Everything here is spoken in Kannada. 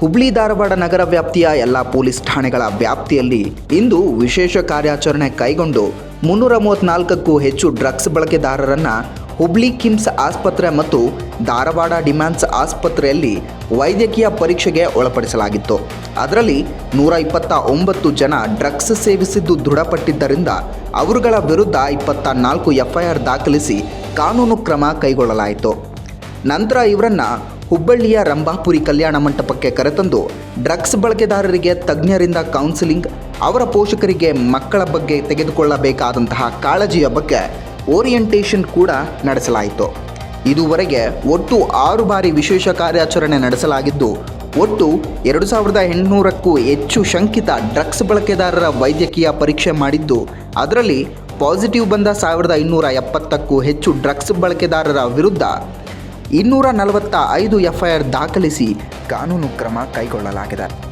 ಹುಬ್ಳಿ ಧಾರವಾಡ ನಗರ ವ್ಯಾಪ್ತಿಯ ಎಲ್ಲ ಪೊಲೀಸ್ ಠಾಣೆಗಳ ವ್ಯಾಪ್ತಿಯಲ್ಲಿ ಇಂದು ವಿಶೇಷ ಕಾರ್ಯಾಚರಣೆ ಕೈಗೊಂಡು ಮುನ್ನೂರ ಮೂವತ್ತ್ನಾಲ್ಕಕ್ಕೂ ಹೆಚ್ಚು ಡ್ರಗ್ಸ್ ಬಳಕೆದಾರರನ್ನು ಹುಬ್ಳಿ ಕಿಮ್ಸ್ ಆಸ್ಪತ್ರೆ ಮತ್ತು ಧಾರವಾಡ ಡಿಮ್ಯಾನ್ಸ್ ಆಸ್ಪತ್ರೆಯಲ್ಲಿ ವೈದ್ಯಕೀಯ ಪರೀಕ್ಷೆಗೆ ಒಳಪಡಿಸಲಾಗಿತ್ತು. ಅದರಲ್ಲಿ ನೂರ ಇಪ್ಪತ್ತ ಒಂಬತ್ತು ಜನ ಡ್ರಗ್ಸ್ ಸೇವಿಸಿದ್ದು ದೃಢಪಟ್ಟಿದ್ದರಿಂದ ಅವರುಗಳ ವಿರುದ್ಧ ಇಪ್ಪತ್ತ ನಾಲ್ಕು ಎಫ್ಐಆರ್ ದಾಖಲಿಸಿ ಕಾನೂನು ಕ್ರಮ ಕೈಗೊಳ್ಳಲಾಯಿತು. ನಂತರ ಇವರನ್ನ ಹುಬ್ಬಳ್ಳಿಯ ರಂಭಾಪುರಿ ಕಲ್ಯಾಣ ಮಂಟಪಕ್ಕೆ ಕರೆತಂದು ಡ್ರಗ್ಸ್ ಬಳಕೆದಾರರಿಗೆ ತಜ್ಞರಿಂದ ಕೌನ್ಸಿಲಿಂಗ್ ಅವರ ಪೋಷಕರಿಗೆ ಮಕ್ಕಳ ಬಗ್ಗೆ ತೆಗೆದುಕೊಳ್ಳಬೇಕಾದಂತಹ ಕಾಳಜಿಯ ಬಗ್ಗೆ ಓರಿಯೆಂಟೇಷನ್ ಕೂಡ ನಡೆಸಲಾಯಿತು. ಇದುವರೆಗೆ ಒಟ್ಟು ಆರು ಬಾರಿ ವಿಶೇಷ ಕಾರ್ಯಾಚರಣೆ ನಡೆಸಲಾಗಿದ್ದು, ಒಟ್ಟು ಎರಡು ಸಾವಿರದ ಎಂಟುನೂರಕ್ಕೂ ಹೆಚ್ಚು ಶಂಕಿತ ಡ್ರಗ್ಸ್ ಬಳಕೆದಾರರ ವೈದ್ಯಕೀಯ ಪರೀಕ್ಷೆ ಮಾಡಿದ್ದು, ಅದರಲ್ಲಿ ಪಾಸಿಟಿವ್ ಬಂದ ಸಾವಿರದ ಇನ್ನೂರ ಎಪ್ಪತ್ತಕ್ಕೂ ಹೆಚ್ಚು ಡ್ರಗ್ಸ್ ಬಳಕೆದಾರರ ವಿರುದ್ಧ ಇನ್ನೂರ ನಲವತ್ತ ಐದು ಎಫ್ಐಆರ್ ದಾಖಲಿಸಿ ಕಾನೂನು ಕ್ರಮ ಕೈಗೊಳ್ಳಲಾಗಿದೆ.